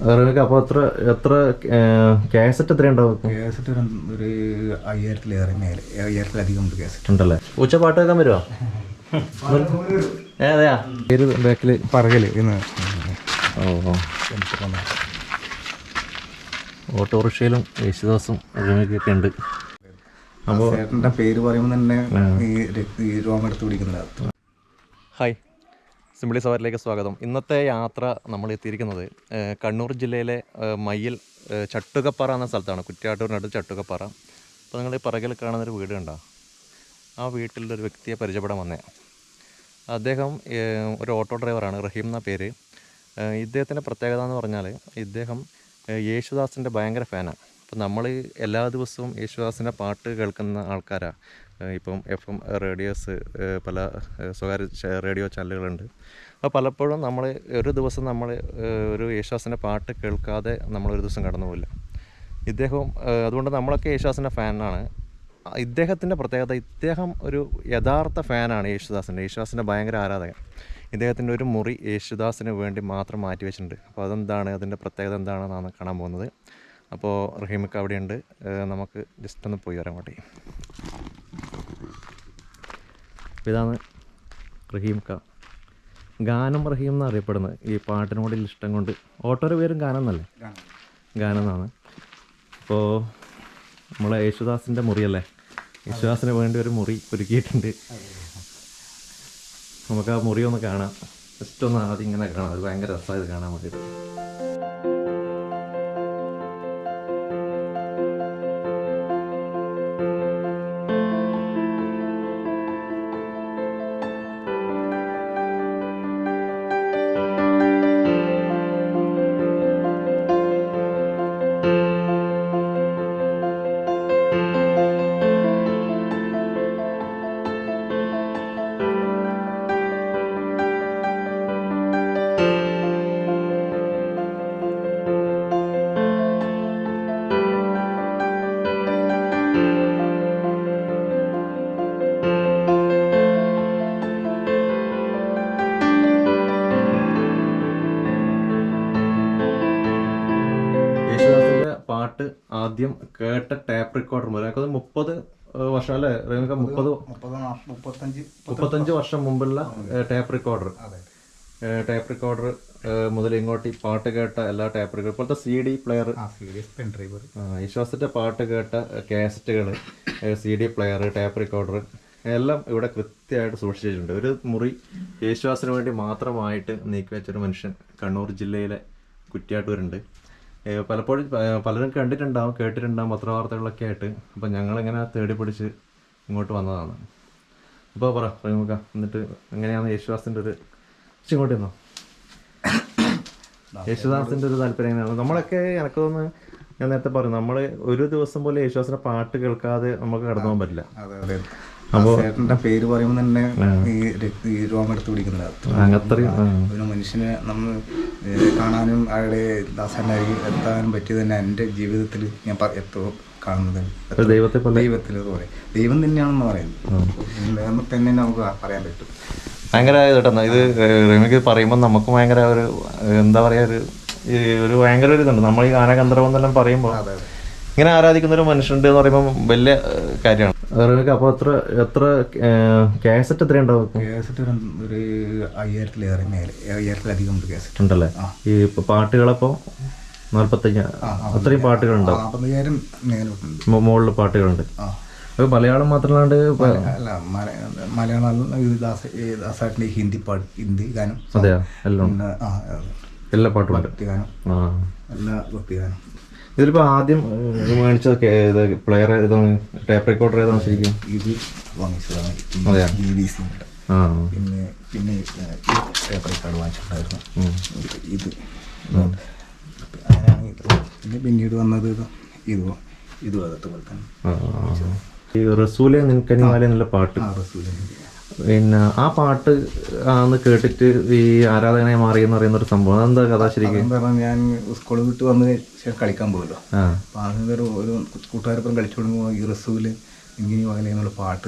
അപ്പോൾ എത്ര എത്ര കാസറ്റ് എത്ര ഉണ്ടാവും കാസറ്റ് ഒരു അയ്യായിരത്തിലേറെ മേലെ അയ്യായിരത്തിലധികം ഉണ്ട് കാസറ്റ് ഉണ്ടല്ലേ? ഉച്ച പാട്ട് വെക്കാൻ വരുമോ ഏ അതെയാ? പേര് ബാക്കിൽ പറകൽ ഇന്ന്. ഓ ഓട്ടോറിക്ഷയിലും യേശുദാസും റബിക്കൊക്കെ ഉണ്ട്. ചേട്ടന്റെ പേര് പറയുമ്പോൾ തന്നെ ഈ രോമെടുത്ത് എടുത്ത് പിടിക്കുന്നത്. ഹായ്. സിംപിളി സവാരിലേക്ക് സ്വാഗതം. ഇന്നത്തെ യാത്ര നമ്മൾ എത്തിയിരിക്കുന്നത് കണ്ണൂർ ജില്ലയിലെ മയ്യിൽ ചട്ടുകപ്പാറ എന്ന സ്ഥലത്താണ്. കുറ്റ്യാട്ടൂരിനടുത്ത് ചട്ടുകപ്പാറ. അപ്പോൾ നിങ്ങൾ ഈ പിറകിൽ കാണുന്നൊരു വീട് കണ്ടോ? ആ വീട്ടിലൊരു വ്യക്തിയെ പരിചയപ്പെടാൻ വന്നേ. അദ്ദേഹം ഒരു ഓട്ടോ ഡ്രൈവറാണ് റഹീം എന്ന പേര്. ഇദ്ദേഹത്തിന്റെ പ്രത്യേകത എന്ന് പറഞ്ഞാൽ ഇദ്ദേഹം യേശുദാസിന്റെ ഭയങ്കര ഫാനാണ്. അപ്പം നമ്മൾ എല്ലാ ദിവസവും യേശുദാസിന്റെ പാട്ട് കേൾക്കുന്ന ആൾക്കാരാണ് ഇപ്പം എഫ് എം റേഡിയോസ് പല സ്വകാര്യ റേഡിയോ ചാനലുകളുണ്ട്. അപ്പോൾ പലപ്പോഴും നമ്മൾ ഒരു ദിവസം നമ്മൾ ഒരു യേശുദാസിന്റെ പാട്ട് കേൾക്കാതെ നമ്മളൊരു ദിവസം കടന്നു പോകില്ല ഇദ്ദേഹം അതുകൊണ്ട് നമ്മളൊക്കെ യേശുദാസിന്റെ ഫാനാണ്. ഇദ്ദേഹത്തിന്റെ പ്രത്യേകത ഇദ്ദേഹം ഒരു യഥാർത്ഥ ഫാനാണ് യേശുദാസിന്റെ യേശുദാസിന്റെ ഭയങ്കര ആരാധകൻ. ഇദ്ദേഹത്തിന്റെ ഒരു മുറി യേശുദാസിന് വേണ്ടി മാത്രം മാറ്റി വെച്ചിട്ടുണ്ട്. അപ്പോൾ അതെന്താണ് അതിന്റെ പ്രത്യേകത എന്താണെന്നാണ് കാണാൻ പോകുന്നത്. അപ്പോൾ റഹീമിക്ക് അവിടെയുണ്ട്. നമുക്ക് ജസ്റ്റ് ഒന്ന് പോയി വരാൻ വേണ്ടി അപ്പോൾ റഹീം റഹീംക്ക ഗാനം റഹീം എന്ന് അറിയപ്പെടുന്നത് ഈ പാട്ടിനോടുള്ള ഇഷ്ടം കൊണ്ട് ഓട്ടോയുടെ പേരും ഗാനം എന്നല്ലേ? ഗാനം. എന്നാണ്. അപ്പോൾ നമ്മളെ യേശുദാസിന്റെ മുറിയല്ലേ? യേശുദാസിന് വേണ്ടി ഒരു മുറി ഒരുക്കിയിട്ടുണ്ട്. നമുക്ക് ആ മുറി ഒന്ന് കാണാം. ജസ്റ്റ് ഒന്ന് ആദ്യം ഇങ്ങനെ കാണാം. അത് ഭയങ്കര രസമായത് കാണാൻ വേണ്ടിയിട്ട്. റെക്കോർഡർ മുതൽ എനിക്കത് മുപ്പത് വർഷം അല്ലേ? റഹീമക്ക മുപ്പത് മുപ്പത്തഞ്ച് വർഷം മുമ്പുള്ള ടേപ്പ് റെക്കോർഡർ ടേപ്പ് റെക്കോർഡർ മുതൽ ഇങ്ങോട്ട് പാട്ട് കേട്ട എല്ലാ ടേപ്പ് റെക്കോർഡ് ഇപ്പോഴത്തെ സി ഡി പ്ലെയർ വിശ്വാസത്തെ പാട്ട് കേട്ട കാസറ്റുകൾ C D player tape recorder എല്ലാം ഇവിടെ കൃത്യമായിട്ട് സൂക്ഷിച്ചിട്ടുണ്ട്. ഒരു മുറി യേശുവാസിന് വേണ്ടി മാത്രമായിട്ട് നീക്കി വെച്ചൊരു മനുഷ്യൻ കണ്ണൂർ ജില്ലയിലെ കുറ്റ്യാട്ടൂരുണ്ട്. പലപ്പോഴും പലരും കണ്ടിട്ടുണ്ടാവും കേട്ടിട്ടുണ്ടാവും പത്രവാർത്തകളൊക്കെ ആയിട്ട്. അപ്പം ഞങ്ങളിങ്ങനെ തേടി പിടിച്ച് ഇങ്ങോട്ട് വന്നതാണ്. അപ്പോൾ പറ പ്രേമുഖ എന്നിട്ട് എങ്ങനെയാണ് യേശുദാസിന്റെ ഒരു ഇങ്ങോട്ട് വന്നോ യേശുദാസിന്റെ ഒരു താല്പര്യം എങ്ങനെയാണ്? നമ്മളൊക്കെ എനിക്ക് തോന്നുന്നു ഞാൻ നേരത്തെ പറഞ്ഞു നമ്മൾ ഒരു ദിവസം പോലും യേശുദാസിന്റെ പാട്ട് കേൾക്കാതെ നമുക്ക് കടന്നു പോകാൻ പറ്റില്ല. അതെ ചേട്ടന്റെ പേര് പറയുമ്പോൾ തന്നെ ഈ രോമം എടുത്ത് ഒരു മനുഷ്യനെ നമ്മൾ കാണാനും അയാളുടെ ദാസനായി എത്താനും പറ്റിയത് തന്നെ എന്റെ ജീവിതത്തിൽ ഞാൻ എത്തോ കാണുന്നത്. ദൈവത്തെ ദൈവത്തിൽ പോലെ ദൈവം തന്നെയാണെന്ന് പറയുന്നത്. തന്നെ നമുക്ക് പറയാൻ പറ്റും. ഭയങ്കര കേട്ടോ ഇത് റമിക്ക് പറയുമ്പോൾ നമുക്ക് ഭയങ്കര ഒരു എന്താ പറയാ ഒരു ഒരു ഭയങ്കര ഒരു ഇതുണ്ട്. നമ്മൾ ഈ ഗാനകന്ധർവം എന്നെല്ലാം പറയുമ്പോൾ അതെ. ഇങ്ങനെ ആരാധിക്കുന്ന ഒരു മനുഷ്യനുണ്ട് എന്ന് പറയുമ്പോൾ വലിയ കാര്യമാണ്. അപ്പോൾ എത്ര എത്ര കാസറ്റ് എത്ര ഉണ്ടാവും കാസറ്റ് ഒരു അയ്യായിരത്തിലേറെ മേലെ അയ്യായിരത്തിലധികം ഉണ്ട് കാസറ്റ് ഉണ്ടല്ലേ? ഈ ഇപ്പൊ പാട്ടുകളപ്പോൾ നാൽപ്പത്തഞ്ച് അത്രയും പാട്ടുകളുണ്ടാവും. മുകളിൽ പാട്ടുകളുണ്ട്. ആ. അത് മലയാളം മാത്രമല്ലാണ്ട് അല്ല മലയാളം ദാസാട്ടിന്റെ ഹിന്ദി പാട്ട് ഹിന്ദി ഗാനം. അതെയോ? എല്ലാം എല്ലാ പാട്ടും ഗാനം ഭക്തിഗാനം. എല്ലാ ഭക്തിഗാനം. ഇതിലിപ്പോ ആദ്യം ഏഹ്, മേടിച്ചത് പ്ലെയർ ഏതാണ് ടേപ്പ് റെക്കോർഡർ ഏതാണ് ശരിക്കും? ഇത് വാങ്ങിച്ചതാണ്. പിന്നെ പിന്നെ ടേപ്പ് റെക്കോർഡ് വാങ്ങിച്ചിട്ടുണ്ടായിരുന്നു. ഇത്. പിന്നെ പിന്നീട് വന്നത് ഇതോ ഇതും ഇതും അതുപോലെ തന്നെ. റസൂലെ നിൻകനിമാല എന്നുള്ള പാട്ട്? ആ റസൂലിന്റെ പിന്നെ ആ പാട്ട് ആന്ന് കേട്ടിട്ട് ഈ ആരാധകനായി മാറി എന്ന് പറയുന്ന ഒരു സംഭവം. എന്താ കഥ ശരിക്കും? പറഞ്ഞാൽ ഞാൻ സ്കൂളിൽ വിട്ട് വന്ന് ശേഷം കളിക്കാൻ പോകുമല്ലോ ആ. അപ്പോൾ ഒരു കൂട്ടുകാരൊപ്പം കളിച്ചു തുടങ്ങുമ്പോൾ ഈ റസൂൽ ഇങ്ങനെ വാങ്ങല എന്നുള്ള പാട്ട്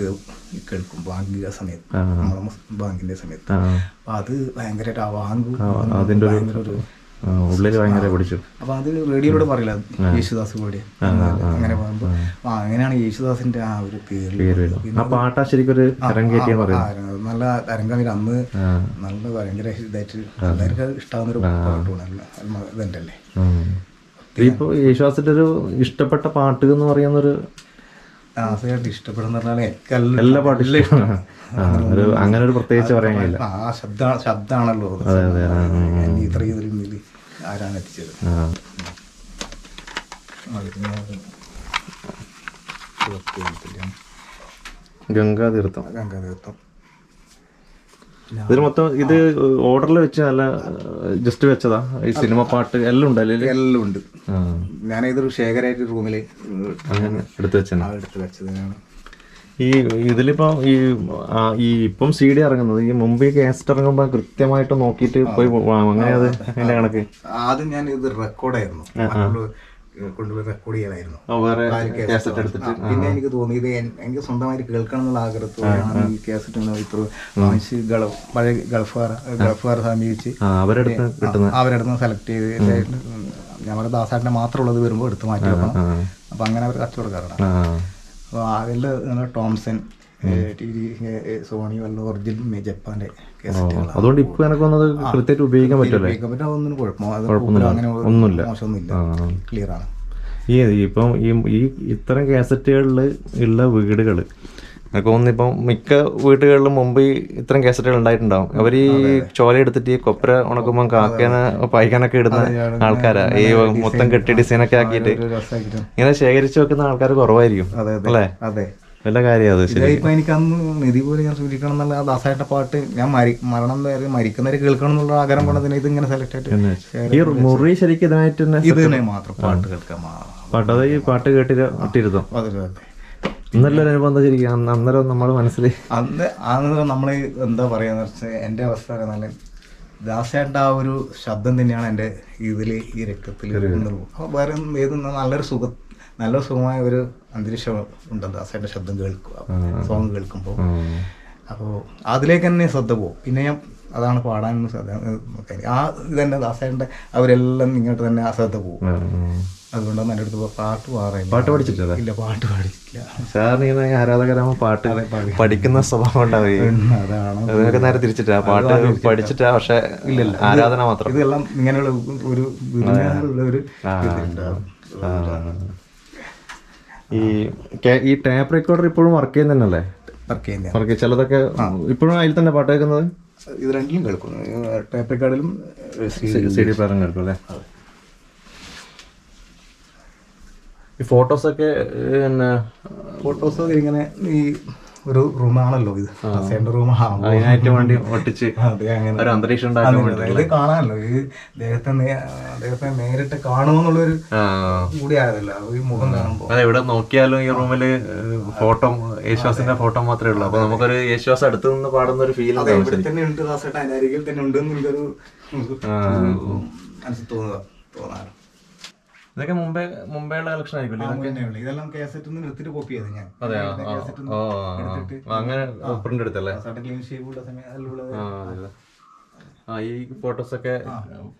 കേൾക്കും ബാങ്കിന്റെ സമയത്ത്. ബാങ്കിന്റെ സമയത്ത്. അപ്പൊ അത് ഭയങ്കരമായിട്ട് ആ വാങ്ങും അതിന്റെ ഒരു ഉള്ളിൽ ഭയങ്കര പിടിച്ചു. അപ്പൊ അത് റേഡിയോയിലൂടെ പറയില്ല യേശുദാസ് കൂടി. അങ്ങനെ പറയുമ്പോ അങ്ങനെയാണ് യേശുദാസിന്റെ ആ ഒരു പേര് ആ പാട്ടാ ശരിക്കും ഒരു പറയും നല്ല തരംഗം അന്ന് നല്ല ഭയങ്കര ഇതായിട്ട് എല്ലാവർക്കും ഇഷ്ടാവുന്ന ഒരു പാട്ടുമാണ്. ഇതുണ്ടല്ലേ ഇപ്പൊ യേശുദാസിന്റെ ഒരു ഇഷ്ടപ്പെട്ട പാട്ട് എന്ന് പറയുന്നൊരു ആസയായിട്ട് ഇഷ്ടപ്പെടുന്ന പറഞ്ഞാൽ എല്ലാ പാട്ടും ഇഷ്ടമാണ് ഒരു അങ്ങനെ ഒരു പ്രത്യേകിച്ച് പറയാൻ കഴിയില്ല. ആ ശബ്ദ ശബ്ദമാണല്ലോ ഇത്രയും ഇതിൽ ആരാണ് എത്തിച്ചത്. ഗംഗാതീർത്ഥം. ഗംഗാതീർത്ഥം. ഇതിന് മൊത്തം ഇത് ഓർഡറിൽ വെച്ച് നല്ല ജസ്റ്റ് വെച്ചതാ? ഈ സിനിമ പാട്ട് എല്ലാം ഉണ്ട് അല്ലേ എല്ലാം ഉണ്ട് ഞാനിതൊരു ശേഖരായിട്ട് റൂമിൽ എടുത്തു വെച്ചാണ് എടുത്ത് വെച്ചതാണ്. ഈ ഇതിലിപ്പോ ഈ ഈ ഇപ്പം സി ഡി ഇറങ്ങുന്നത് ഈ മുമ്പ് കാസറ്റ് ഇറങ്ങുമ്പോ കൃത്യമായിട്ട് നോക്കിയിട്ട് പോയി അങ്ങനെ അത് അതിന്റെ കണക്ക്? ആദ്യം ഞാൻ ഇത് റെക്കോർഡായിരുന്നു മറ്റുള്ള കൊണ്ടുപോയി റെക്കോർഡ് ചെയ്യലായിരുന്നു. പിന്നെ എനിക്ക് തോന്നി ഇത് എനിക്ക് സ്വന്തമായിട്ട് കേൾക്കണം എന്നുള്ള ആഗ്രഹത്തോടെയാണ് ഈ കാസറ്റ് ഇത്ര വാങ്ങിച്ച് ഗൾഫ് പഴയ ഗൾഫുകാർ ഗൾഫുകാർ സമീപിച്ച് അവരുടെ അവരെടുത്ത് സെലക്ട് ചെയ്ത് ഞങ്ങളുടെ ദാസാട്ടിനെ മാത്രമുള്ളത് വരുമ്പോൾ എടുത്ത് മാറ്റി വെക്കണം അപ്പൊ അങ്ങനെ അവർ കച്ചവടക്കാരാണ്. അപ്പൊ ആകെ അതിൽ ടോംസൺ ടി ഡി സോണി വല്ല ഒറിജിനൽ ജപ്പാന്റെ കാസറ്റുകളാണ്. അതുകൊണ്ട് ഇപ്പൊ എനിക്ക് വന്നത് കൃത്യമായിട്ട് ഉപയോഗിക്കാൻ പറ്റില്ല ഉപയോഗിക്കാൻ അങ്ങനെ ഒന്നുമില്ല. മോശമൊന്നുമില്ല. ആ. ക്ലിയർ ആണ് ഈ ഇപ്പം ഈ ഈ ഇത്തരം കാസറ്റുകളിൽ ഉള്ള വീടുകൾ എനിക്ക് തോന്നുന്നു ഇപ്പം മിക്ക വീട്ടുകളിലും മുമ്പ് ഇത്തരം കാസറ്റുകൾ ഉണ്ടായിട്ടുണ്ടാവും. അവർ ഈ ചോല എടുത്തിട്ട് ഈ കൊപ്ര ഉണക്കുമ്പോൾ കാക്കേന പായിക്കാനൊക്കെ ഇടുന്ന ആൾക്കാരാ. ഈ മൊത്തം കെട്ടി ഡിസൈനൊക്കെ ആക്കിയിട്ട് ഇങ്ങനെ ശേഖരിച്ചു വെക്കുന്ന ആൾക്കാർ കുറവായിരിക്കും. അല്ലേ? അതെ. വല്ല കാര്യമാണ് അത് ഇപ്പൊ എനിക്ക് അന്ന് നിധി പോലെ ഞാൻ സൂചിക്കണം എന്നുള്ള ആ ദാസായിട്ട പാട്ട് ഞാൻ മരി മരണം വരെ മരിക്കുന്നവരെ കേൾക്കണം എന്നുള്ള ആഗ്രഹം കൊണ്ട് തന്നെ ഇത് ഇങ്ങനെ സെലക്ട് ആയിട്ട് ഈ മുറി ശരിക്കും ഇതിനായിട്ട് തന്നെ ഇത് തന്നെ മാത്രം പാട്ട് കേൾക്കാം. പാട്ട് അത് ഈ പാട്ട് കേട്ടിട്ട് ഇട്ടിരുന്നു? ഒരു അനുബന്ധം ശരിക്കും? അന്ന് അന്നേരം നമ്മൾ മനസ്സിൽ അന്ന് അന്ന് നമ്മൾ എന്താ പറയാന്ന് വെച്ചാൽ എന്റെ അവസ്ഥ നല്ല ദാസേട്ട ആ ഒരു ശബ്ദം തന്നെയാണ് എന്റെ ഇതിൽ ഈ രക്തത്തിൽ വേറെ ഏത് നല്ലൊരു സുഖ നല്ലൊരു സുഖമായ ഒരു അന്തരീക്ഷം ഉണ്ട് ദാസേട്ടന്റെ ശബ്ദം കേൾക്കുക സോങ് കേൾക്കുമ്പോൾ. അപ്പോൾ അതിലേക്ക് തന്നെ ശ്രദ്ധ പോകും. പിന്നെ ഞാൻ അതാണ് പാടാൻ ആ ഇതന്നെ ദാസേന്റെ അവരെല്ലാം ഇങ്ങോട്ട് തന്നെ ആ ശ്രദ്ധ പോകും. അതുകൊണ്ടാണ് എന്റെ അടുത്ത് പാട്ട് പാടാൻ പാട്ട് പഠിച്ചിട്ടില്ല ഇല്ല പാട്ട് പാടിച്ചിട്ടില്ല സാറിന് ആരാധകരാകുമ്പോൾ പാട്ട് പഠിക്കുന്ന സ്വഭാവം ഉണ്ടാവുകയും അതാണ്. നേരെ തിരിച്ചിട്ടാ പാട്ട് പഠിച്ചിട്ടാ പക്ഷെ ആരാധന മാത്രം. ഇതെല്ലാം ഇങ്ങനെയുള്ള ഒരു ഒരു. ഈ ഈ ടേപ്പ് റെക്കോർഡർ ഇപ്പോഴും വർക്ക് ചെയ്യുന്നതന്നല്ലേ വർക്ക് ചെയ്യുന്ന വർക്ക് ചിലതൊക്കെ ഇപ്പോഴും അതിൽ തന്നെ പാട്ട് കേൾക്കുന്നത്? ഇത് രണ്ടിലും കേൾക്കും ടേപ്പ് റെക്കോർഡിലും സി ഡി പ്ലെയറും കേൾക്കും അല്ലേ? ഈ ഫോട്ടോസൊക്കെ പിന്നെ ഫോട്ടോസ് ഇങ്ങനെ ഈ ഒരു റൂമാണല്ലോ ഇത്. സെന്റർ റൂം അതിനായിട്ട് വേണ്ടി ഒട്ടിച്ച് ഒരു അന്തരീക്ഷം ഇത് കാണാനല്ലോ ഈ അദ്ദേഹത്തെ അദ്ദേഹത്തെ നേരിട്ട് കാണുമെന്നുള്ളൊരു കൂടിയായതല്ലോ. കൂടി ആയതല്ല ഈ മുഖം കാണുമ്പോൾ അതെ ഇവിടെ നോക്കിയാലും ഈ റൂമിൽ ഫോട്ടോ യേശുദാസിന്റെ ഫോട്ടോ മാത്രമേ ഉള്ളൂ. അപ്പൊ നമുക്കൊരു യേശുദാസ് അടുത്ത് നിന്ന് പാടുന്ന ഒരു ഫീൽ ഇവിടെ തന്നെ ഉണ്ട് ദാസേട്ട. അതിന്റെ അരികിൽ തന്നെ ഉണ്ട് എന്നുള്ളൊരു തോന്നുക തോന്നാറ്. ഇതൊക്കെ മുമ്പേ ഉള്ള. കളക്ഷൻ ആയിരിക്കും. ഇതെല്ലാം എടുത്തിട്ട്. കോപ്പി ചെയ്ത് ഞാൻ അങ്ങനെ പ്രിന്റ് എടുത്തല്ലേ? ദാസേട്ടൻ ക്ലീൻ ആ ഈ ഫോട്ടോസ് ഒക്കെ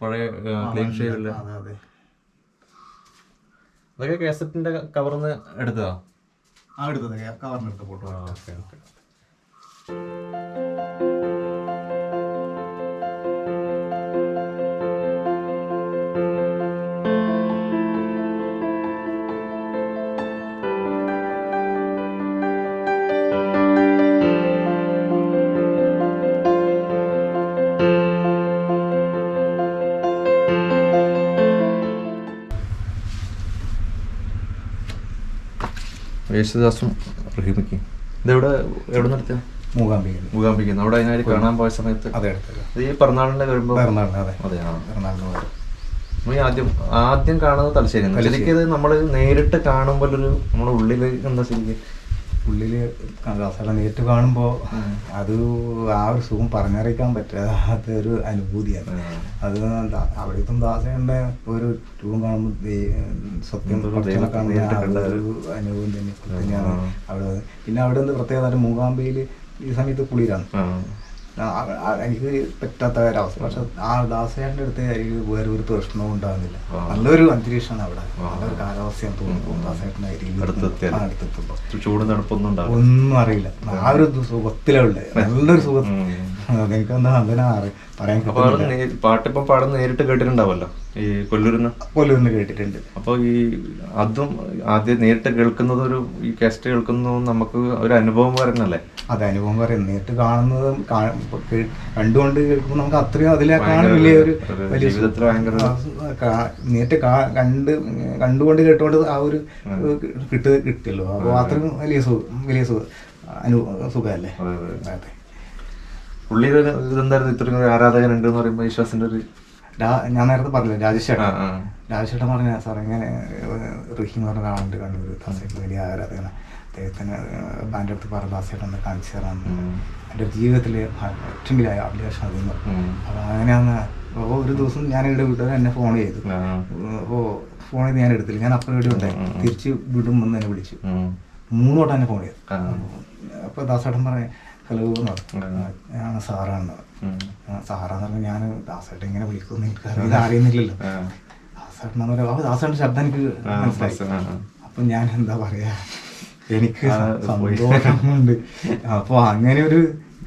പഴയ ക്ലീൻ ഷേവിൽ അതെ അതെ. ഇതൊക്കെ കാസറ്റിന്റെ കവർന്ന് എടുത്തതാ? ആ എടുത്തത്. എടുത്ത ഫോട്ടോ ഓക്കെ ഓക്കെ. യേശുദാസും റഹീമിക്കും. ഇതെവിടെ എവിടെ നിർത്തിയ മൂകാംബിക മൂകാംബിക്കുന്നു അവിടെ അതിനായി കാണാൻ പോയ സമയത്ത് അതെ ഇത് ഈ പിറന്നാളിന്റെ വരുമ്പോ? എറണാകുളം അതെ. അതെ ആദ്യം ആദ്യം കാണുന്നത് തലശ്ശേരി. ശരിക്കും ഇത് നമ്മൾ നേരിട്ട് കാണുമ്പോൾ ഒരു നമ്മുടെ ഉള്ളിൽ എന്താ ശരിക്കും ഉള്ളിൽ ദാസേട്ടൻ നേരിട്ട് കാണുമ്പോ അത് ആ ഒരു സുഖം പറഞ്ഞറിയിക്കാൻ പറ്റാത്ത ഒരു അനുഭൂതിയാണ്. അത് അവിടുത്തെ ദാസേന്റെ ഒരു ട്യൂൺ കാണുമ്പോൾ സത്യം കാണുന്ന ഒരു അനുഭവം തന്നെ തന്നെയാണ് അവിടെ പിന്നെ അവിടെ നിന്ന് പ്രത്യേകത? മൂകാംബയിൽ ഈ സമയത്ത് കുളിരാണ്. എനിക്ക് പറ്റാത്ത ഒരവസ്ഥ പക്ഷെ ആ ദാസേട്ടന്റെ അടുത്ത് എനിക്ക് വേറെ ഒരു പ്രശ്നവും ഉണ്ടാകുന്നില്ല. നല്ലൊരു അന്തരീക്ഷമാണ് അവിടെ. നല്ലൊരു കാലാവസ്ഥയാണ് തോന്നുന്നു ദാസേട്ടനായിരിക്കും. ചൂട് നടപ്പൊന്നും ഒന്നും അറിയില്ല. ആ ഒരു സുഖത്തിലേ ഉള്ളത് നല്ലൊരു സുഖം. ഉം. എനിക്ക് എന്താ അതിനാ പറയാൻ പാട്ടിപ്പം പാടുന്ന നേരിട്ട് കേട്ടിട്ടുണ്ടാവല്ലോ ഈ കൊല്ലൂരിന്ന്? പോലും ഒന്ന് കേട്ടിട്ടുണ്ട്. അപ്പോൾ ഈ അതും ആദ്യം നേരിട്ട് കേൾക്കുന്നത് ഒരു ഈ കാസ്റ്റ് കേൾക്കുന്നതും നമുക്ക് ഒരു അനുഭവം പറയുന്നല്ലേ അത് അനുഭവം പറയും നേരിട്ട് കാണുന്നതും കണ്ടുകൊണ്ട് കേൾക്കുമ്പോൾ നമുക്ക് അത്രയും അതിലേക്കാണ് വലിയ ഒരു വലിയ നേരിട്ട് കണ്ട് കണ്ടുകൊണ്ട് കേട്ടുകൊണ്ട് ആ ഒരു കിട്ടു കിട്ടിയല്ലോ. അപ്പോൾ അത്രയും വലിയ സുഖം വലിയ സുഖം അനു സുഖമല്ലേ? അതെ, അതെ. അതെ പുള്ളി ഒരു ഇതെന്തായിരുന്നു ഇത്രയും ഒരു ആരാധകൻ ഉണ്ട് എന്ന് പറയുമ്പോൾ വിശ്വാസിന്റെ ഒരു രാ- ഞാൻ നേരത്തെ പറഞ്ഞില്ല രാജേഷേട്ടൻ ആ, ആ. രാജേഷേട്ടൻ പറഞ്ഞ സാർ ഇങ്ങനെ റഹീം പറഞ്ഞ ഒരാളുണ്ട് കണ്ണൂർ ദാസേട്ടൻ വലിയ ആരാധകന അദ്ദേഹത്തിന് ബാന്റെ അടുത്ത് പറഞ്ഞ ദാസേട്ടൻ ഒന്ന് കാണിച്ചു തരാമെന്ന് ഉം. എന്റെ ജീവിതത്തിൽ ഏറ്റവും വലിയ അഭിലാഷം അതെന്ന് ഉം. അപ്പോൾ അങ്ങനെയാന്ന് അപ്പോൾ ഒരു ദിവസം ഞാൻ ഇവിടെ വീട്ടുകാർ എന്നെ ഫോൺ ചെയ്തു ആ. അപ്പോൾ ഫോൺ ചെയ്ത് ഞാൻ എടുത്തില്ല ഞാൻ അപ്പം ഇവിടെ ഉണ്ടായി. തിരിച്ച് വീണ്ടും വന്ന് എന്നെ വിളിച്ചു ഉം. മൂന്ന് വട്ടം എന്നെ ഫോൺ ചെയ്തു ആ. അപ്പോൾ ദാസേട്ടൻ പറഞ്ഞു ഞാൻ സാറാണ് സാറാന്ന് പറഞ്ഞാൽ ഞാൻ ദാസേട്ടൻ ഇങ്ങനെ വിളിക്കുന്നു. എനിക്ക് അറിയുന്നില്ലല്ലോ. ദാസേട്ടൻ എന്ന് പറയുമ്പോൾ ശബ്ദം എനിക്ക് മനസ്സിലായി. അപ്പം ഞാൻ എന്താ പറയാ? എനിക്ക്. സന്തോഷമുണ്ട്. അപ്പോൾ അങ്ങനെ ഒരു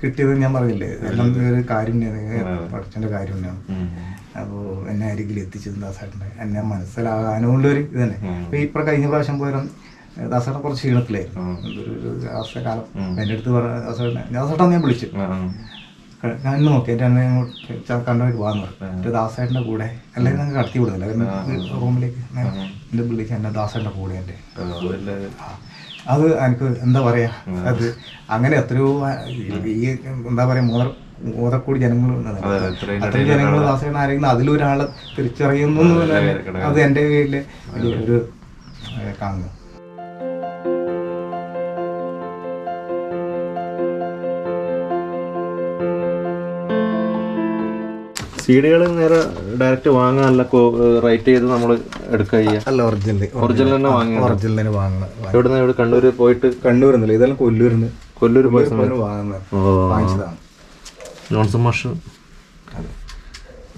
കിട്ടിയത് ഞാൻ പറഞ്ഞില്ലേ? എല്ലാം ഒരു കാര്യം. പഠിച്ചതിന്റെ കാര്യം തന്നെയാണ്. അപ്പോൾ എന്നെ അരികിൽ എത്തിച്ചത് ദാസേട്ടന്റെ. എന്നെ മനസ്സിലാകാനുള്ള ഒരു ഇത് തന്നെ ഇപ്പൊ അപ്പോൾ ഇപ്പോൾ കഴിഞ്ഞ പ്രാവശ്യം പോയാലും ദാസേട്ടൻ കുറച്ച് ക്ഷീണത്തിലായിരുന്നു. ഒരു അവസ്ഥക്കാലം എന്റെ അടുത്ത് പറഞ്ഞ ദാസേട്ടനെ ദാസേട്ടൻ ഞാൻ വിളിച്ചു. ഞാൻ ഇന്ന് നോക്കി എന്റെ കണ്ടവർക്ക് പോകാന്ന് ആ. പറഞ്ഞു. എന്റെ ദാസേട്ടന്റെ കൂടെ അല്ലെങ്കിൽ ഞങ്ങൾക്ക് കടത്തി വിടുന്നില്ല. കാരണം റൂമിലേക്ക് എന്റെ വിളിച്ച് എന്റെ ദാസേട്ടന്റെ കൂടെ എന്റെ. അത് എനിക്ക് എന്താ പറയാ അത് അങ്ങനെ എത്രയോ ഈ എന്താ പറയാ മൂന്നര മൂന്നരക്കോടി അതെ, ഇത്രയും അത്രയും ജനങ്ങൾ ദാസേട്ടൻ ആരെങ്കിലും അതിലൊരാളെ തിരിച്ചറിയുന്നു അതെ, എന്റെ കയ്യിൽ ഒരു ഏ, കാണുന്നു സീഡികൾ നേരെ ഡയറക്റ്റ് വാങ്ങാനല്ല റൈറ്റ് ചെയ്ത് നമ്മൾ എടുക്കുക അല്ല ഒറിജിനൽ ഒറിജിനൽ തന്നെ വാങ്ങി ഒറിജിനൽ തന്നെ വാങ്ങണം എവിടുന്ന് ഇവിടെ കണ്ണൂർ പോയിട്ട്? കണ്ണൂർ നിന്നില്ല ഇതെല്ലാം കൊല്ലൂരിന്ന്. കൊല്ലൂർ പോയി കൊല്ലൂരിന്ന് വാങ്ങുന്നത് ഓ. വാങ്ങിച്ചതാണ്. ജോൺസൺ മാഷ്.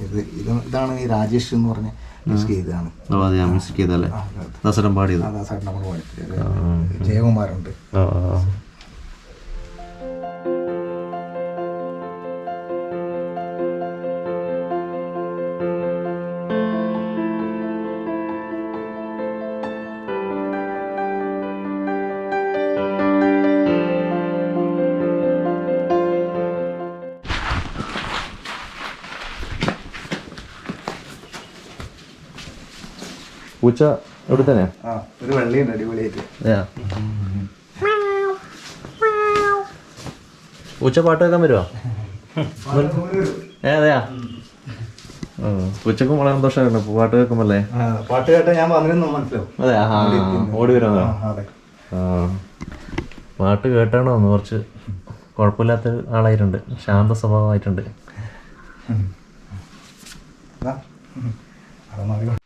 ഇത് ഇത് ഇതാണ് ഈ രാജേഷ് എന്ന് പറഞ്ഞ മ്യൂസിക് ചെയ്തതാണ്. അതെ മ്യൂസിക് ചെയ്തല്ലേ. ദസരം പാടിയത്. ജയകുമാറുണ്ട്. പൂച്ച എവിടെ തന്നെ ഒരു വെള്ളിയുണ്ട് അടിപൊളിയായിട്ട് പൂച്ച പാട്ട് കേൾക്കാൻ വരുമോ ഏ അതെയാ പൂച്ചക്കും വളരെ സന്തോഷമായിരുന്നു പാട്ട് കേൾക്കുമല്ലേ പാട്ട് കേട്ടാ ഞാൻ വന്നിരുന്നു മനസ്സിലാവും അതെ ഓടി അതെ പാട്ട് കേട്ടാണോ ഒന്ന് കുറച്ച് കുഴപ്പമില്ലാത്ത ആളായിട്ടുണ്ട് ശാന്ത സ്വഭാവമായിട്ടുണ്ട് ദാ. ഉം. അതൊന്നും അറിയാം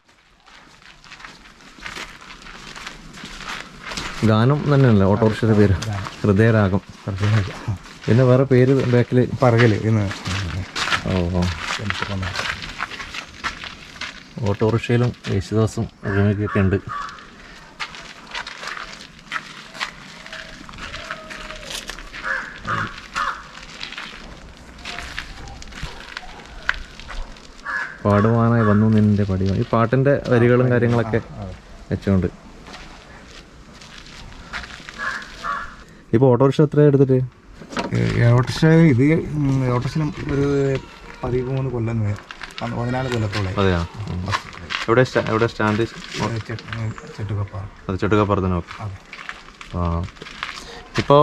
ഗാനം തന്നെയല്ലേ ഓട്ടോറിക്ഷയുടെ പേര്. ഹൃദയരാഗം. പിന്നെ വേറെ പേര് ബാക്കിൽ പറകൽ ഇന്ന്. ഓ ഓ. ഓട്ടോറിക്ഷയിലും യേശുദാസും അഭിമുഖിയൊക്കെ ഉണ്ട്. പാടുവാനായി വന്നു നിന്റെ പടിയാണ് ഈ പാട്ടിന്റെ വരികളും കാര്യങ്ങളൊക്കെ വെച്ചുകൊണ്ട് ഇപ്പോൾ ഓട്ടോറിക്ഷ എത്ര എടുത്തിട്ട്? ഓട്ടോറിക്ഷ ഇത് ഓട്ടോറിക്ഷ ഒരു പതിമൂന്ന് കൊല്ലം പതിനാല് കൊല്ലത്തോളം അതെയാ. എവിടെ എവിടെ സ്റ്റാൻഡ്? ചെട്ടുകപ്പാറ. അത് തന്നെ ഓക്കെ ആ. ഇപ്പോൾ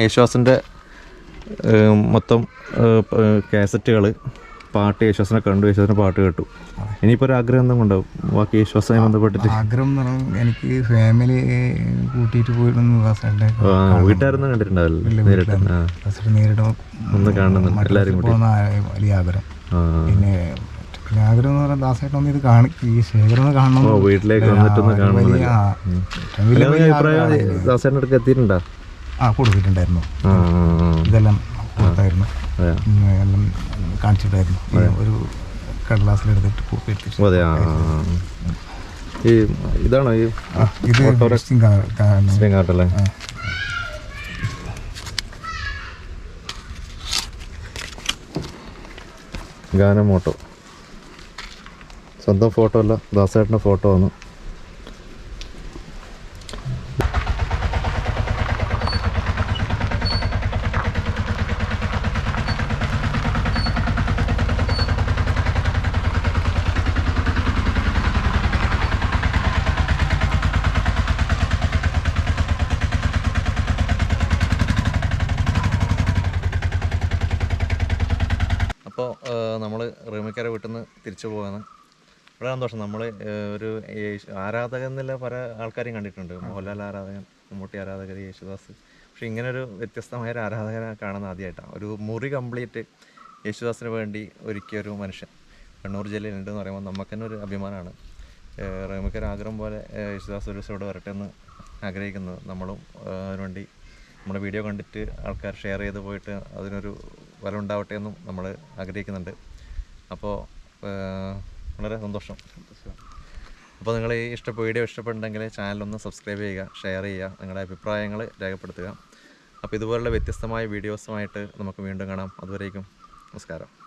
യേശുദാസിന്റെ മൊത്തം കാസറ്റുകൾ പാട്ട് യേശുവാസനെ കണ്ടു യേശുദാസിന്റെ പാട്ട് കേട്ടു. ഇനിയിപ്പോൾ ഒരു ആഗ്രഹം എന്തെങ്കിലും ഉണ്ടാവും ബാക്കി യേശുവാസനെ ബന്ധപ്പെട്ടിട്ട്. ആഗ്രഹം എന്ന് പറഞ്ഞാൽ എനിക്ക് ഫാമിലി കൂട്ടിയിട്ട് പോയിരുന്നു വീട്ടുകാരൊന്നും കണ്ടിട്ടുണ്ടാവില്ല. നേരിട്ട്. ആ. ദാസേട്ടൻ നേരിട്ട് ഒന്ന് കാണണം എല്ലാവരും കൂടി. വലിയ ആഗ്രഹം. പിന്നെ പിന്നെ ആഗ്രഹം എന്ന് പറഞ്ഞാൽ ഇത് കാണി ഈ ശേഖരം കാണണം. വീട്ടിലേക്ക് വന്നിട്ടൊന്ന് കാണണം അഭിപ്രായം. അടുത്ത് എത്തിയിട്ടുണ്ടോ? കൊടുത്തിട്ടുണ്ടായിരുന്നു. ആ. ഇതെല്ലാം കൊടുത്തായിരുന്നു എല്ലാം കാണിച്ചിട്ടായിരുന്നു ഒരു കടലാസിലെടുത്തിട്ട് പൂപ്പി. ഈ ഇതാണോ ഈ ഇത് visiting കാ- കാ- സ്പ്രിംഗ് ആർട്ടല്ലേ ആ. ഗാനമോട്ടോ സ്വന്തം ഫോട്ടോ അല്ല ദാസേട്ടന്റെ ഫോട്ടോ വന്നു അപ്പോൾ നമ്മൾ റീമിക്കര വീട്ടിൽ നിന്ന് തിരിച്ചു പോകാന്ന് വളരെ സന്തോഷം. നമ്മൾ ഒരു ആരാധകൻ എന്നുള്ള പല ആൾക്കാരെയും കണ്ടിട്ടുണ്ട്. മോഹൻലാൽ ആരാധകൻ മമ്മൂട്ടി ആരാധകർ യേശുദാസ്. പക്ഷേ ഇങ്ങനെ ഒരു വ്യത്യസ്തമായ ഒരു ആരാധകനെ കാണുന്ന ആദ്യമായിട്ടാണ്. ഒരു മുറി കംപ്ലീറ്റ് യേശുദാസിന് വേണ്ടി ഒരുക്കിയ ഒരു മനുഷ്യൻ. കണ്ണൂർ ജില്ലയിൽ ഉണ്ടെന്ന് പറയുമ്പോൾ നമുക്ക് തന്നെ ഒരു അഭിമാനമാണ്. റേമിക്കർ ആഗ്രഹം പോലെ യേശുദാസ് ഒരു ദിവസം ഇവിടെ വരട്ടെ എന്ന് ആഗ്രഹിക്കുന്നത് നമ്മളും അതിനുവേണ്ടി നമ്മുടെ വീഡിയോ കണ്ടിട്ട് ആൾക്കാർ ഷെയർ ചെയ്ത് പോയിട്ട് അതിനൊരു വില ഉണ്ടാവട്ടെ എന്നും നമ്മൾ ആഗ്രഹിക്കുന്നുണ്ട്. അപ്പോൾ വളരെ സന്തോഷം. അപ്പോൾ നിങ്ങൾ ഈ ഇഷ്ടപ്പെട്ട വീഡിയോ ഇഷ്ടപ്പെട്ടുണ്ടെങ്കിൽ ചാനലൊന്ന് സബ്സ്ക്രൈബ് ചെയ്യുക ഷെയർ ചെയ്യുക നിങ്ങളുടെ അഭിപ്രായങ്ങൾ രേഖപ്പെടുത്തുക. അപ്പോൾ ഇതുപോലുള്ള വ്യത്യസ്തമായ വീഡിയോസുമായിട്ട് നമുക്ക് വീണ്ടും കാണാം. അതുവരേക്കും നമസ്കാരം.